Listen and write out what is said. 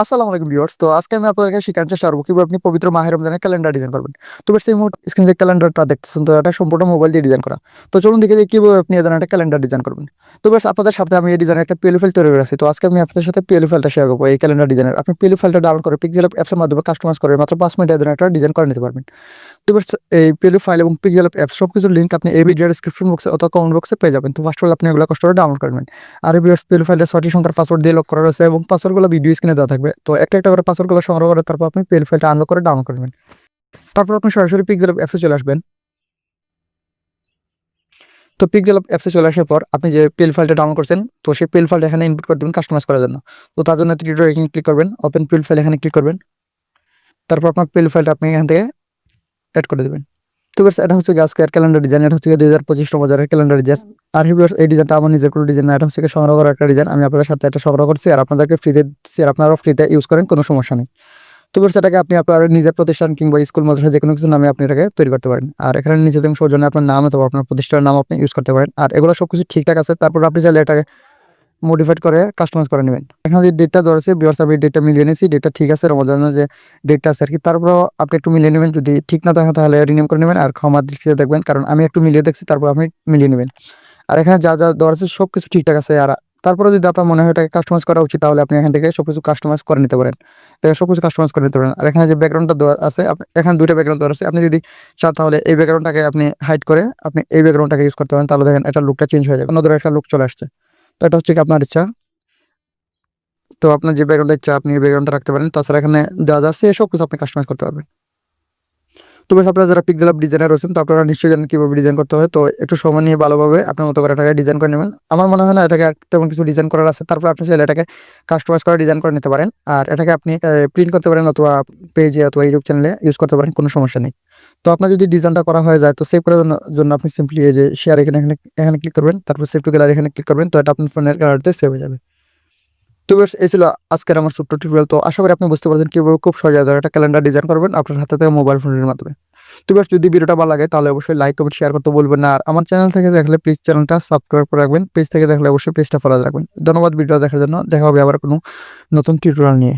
আসসালামু আলাইকুম ভিউয়ার্স। তো আজকে আমি আপনাদেরকে চেষ্টা করব কীভাবে আপনি পবিত্র মাহের রমজানের ক্যালেন্ডার ডিজাইন করবেন। তো বেশ সেই মুহূর্তে স্ক্রিনে যে ক্যালেন্ডারটা দেখতেছেন, তো এটা সম্পূর্ণ মোবাইল দিয়ে ডিজাইন করা। তো চলুন দেখে যে কীভাবে আপনি এদের একটা ক্যালেন্ডার ডিজাইন করবেন। তো বেশ আপনাদের সাথে আমি এই ডিজাইনের একটা পিএলএ ফাইল তৈরি করে আছি। তো আজকে আমি আপনাদের সাথে পিএলএ ফাইলটা শেয়ার করব এই ক্যালেন্ডার ডিজাইনের আপনি পিএলএ ফাইলটা ডাউনলোড করে পিক্সেল অ্যাপসের মাধ্যমে কাস্টমাইজ করে মাত্র পাঁচ মিনিটে এদের একটা ডিজাইন করে নিতে পারবেন। তো বেশ এই পিএলএ ফাইল এবং পিক্সেল অ্যাপ সব কিছুর লিঙ্ক আপনি এই ভিডিও ডিসক্রিপশন বক্সে অথবা কমেন্ট বক্সে পেয়ে যাবেন। তো ফার্স্ট অল আপনি এগুলো কষ্ট করে ডাউনলোড করবেন আর এই ভিডিও পিএলএ ফাইলটা ছয়টি সংখ্যার পাসওয়ার্ড দিয়ে লক করা রয়েছে এবং পাসওয়ার্ডগুলো ভিডিও স্ক্রিনে দেওয়া থাকবে। তো একটা একটা করে পাসওয়ার্ডগুলো সংগ্রহ করে তারপর আপনি পেল ফাইলটা আনলক করে ডাউনলোড করবেন তারপর আপনি সরাসরি পিক্সেল অ্যাপসে চলে আসবেন। তো পিক্সেল অ্যাপসে চলে আসার পর আপনি যে পেল ফাইলটা ডাউনলোড করছেন, তো সেই পেল ফাইলটা এখানে ইনপুট করে দেবেন কাস্টমাইজ করার জন্য। তো তার জন্য থ্রি এখানে ক্লিক করবেন ওপেন পিএল ফাইল এখানে ক্লিক করবেন। তারপর আপনার পেল ফাইলটা আপনি এখান থেকে অ্যাড করে দেবেন। তো এটা হচ্ছে আজকের ক্যালেন্ডার ডিজাইন এটা হচ্ছে দুই হাজার পঁচিশ বাজারের ক্যালেন্ডার ডিজাইন আর এই ডিজাইনটা আমার নিজের কোনো ডিজাইন এটা হচ্ছে সংগ্রহ করা একটা ডিজাইন আমি আপনার সাথে এটা সংগ্রহ করছি আর আপনাদেরকে ফ্রিতে দিচ্ছি আর আপনারাও ফ্রিতে ইউজ করেন, কোনো সমস্যা নেই। তো বেশ এটাকে আপনি আপনার নিজের প্রতিষ্ঠান কিংবা স্কুল মাদ্রাসা যে কোনো কিছু নামে আপনি এটাকে তৈরি করতে পারেন। আর এখানে নিজেদের সৌজন্য আপনার নাম অথবা আপনার প্রতিষ্ঠানের নাম আপনি ইউজ করতে পারেন। আর এগুলো সব কিছু ঠিকঠাক আছে। তারপর আপনি চাইলে এটাকে মডিফাইড করে কাস্টমাইজ করে নেবেন। এখানে যে ডেটটা ধরেছে বিয়ার্স আমি ডেটটা মিলিয়ে নিয়েছি ডেটটা ঠিক আছে, রমজানের যে ডেটটা আছে আর কি, তারপরও আপনি একটু মিলিয়ে নেবেন, যদি ঠিক না থাকে তাহলে রিনিউম করে নেবেন, আর ক্ষমা দৃষ্টিতে দেখবেন, কারণ আমি একটু মিলিয়ে দেখছি, তারপর আপনি মিলিয়ে নেবেন। আর এখানে যা যা দেওয়া আছে সব কিছু ঠিকঠাক আছে, আর তারপরে যদি আপনার মনে হয় এটাকে কাস্টমাইজ করা উচিত, তাহলে আপনি এখান থেকে সব কিছু কাস্টমাইজ করে নিতে পারেন। সব কিছু কাস্টমাইজ করে নিতে পারেন। আর এখানে যে ব্যাকগ্রাউন্ডটা দেওয়া আছে এখানে দুইটা ব্যাকগ্রাউন্ড দেওয়া আছে, আপনি যদি চান তাহলে এই ব্যাকগ্রাউন্ডটাকে আপনি হাইড করে আপনি এই ব্যাকগ্রাউন্ডটাকে ইউজ করতে পারেন, তাহলে দেখেন এটা লুকটা চেঞ্জ হয়ে যাবে, অন্য একটা লুক চলে আসছে। তো এটা হচ্ছে কি আপনার ইচ্ছা তো আপনার যে ব্যাকগ্রাউন্ডের ইচ্ছা আপনি ব্যাকগ্রাউন্ডটা রাখতে পারেন। তাছাড়া এখানে দেওয়া যাচ্ছে সব কিছু আপনি কাস্টমাইজ করতে পারবেন। তো বেশ, আপনারা যারা পিকজেল আপ ডিজাইনার রয়েছেন, তো আপনারা নিশ্চয়ই জানেন কীভাবে ডিজাইন করতে হয়। তো একটু সময় নিয়ে ভালোভাবে আপনার মতো করে এটাকে ডিজাইন করে নেবেন। আমার মনে হয় না এটাকে তেমন কিছু ডিজাইন করার আছে। তারপর আপনি চাইলে এটাকে কাস্টমাইজ করে ডিজাইন করে নিতে পারেন। আর এটাকে আপনি প্রিন্ট করতে পারেন অথবা পেজে অথবা ইউটিউব চ্যানেলে ইউজ করতে পারেন, কোনো সমস্যা নেই। তো আপনার যদি ডিজাইনটা করা হয়ে যায়, তো সেভ করার জন্য- জন্য আপনি সিম্পলি এই যে শেয়ার এখানে এখানে এখানে ক্লিক করবেন। তারপর সেভ টু গ্যালারি এখানে ক্লিক করবেন। তো এটা আপনার ফোনের গ্যালারিতে সেভ হয়ে যাবে। তো এই ছিল আজকের আমার ছোট্ট টিউটোরিয়াল তো আশা করি আপনি বুঝতে পারছেন কীভাবে খুব সহজে একটা ক্যালেন্ডার ডিজাইন করবেন আপনার হাতে থেকে মোবাইল ফোনের মাধ্যমে। তো বেশ যদি ভিডিওটা ভালো লাগে, তাহলে অবশ্যই লাইক কমেন্ট শেয়ার করতে বলবেন না। আর আমার চ্যানেল থেকে দেখলে প্লিজ চ্যানেলটা সাবস্ক্রাইব করে রাখবেন। পেজ থেকে দেখলে অবশ্যই পেজটা ফলো রাখবেন। ধন্যবাদ ভিডিওটা দেখার জন্য। দেখা হবে আবার কোনো নতুন টিউটোরিয়াল নিয়ে।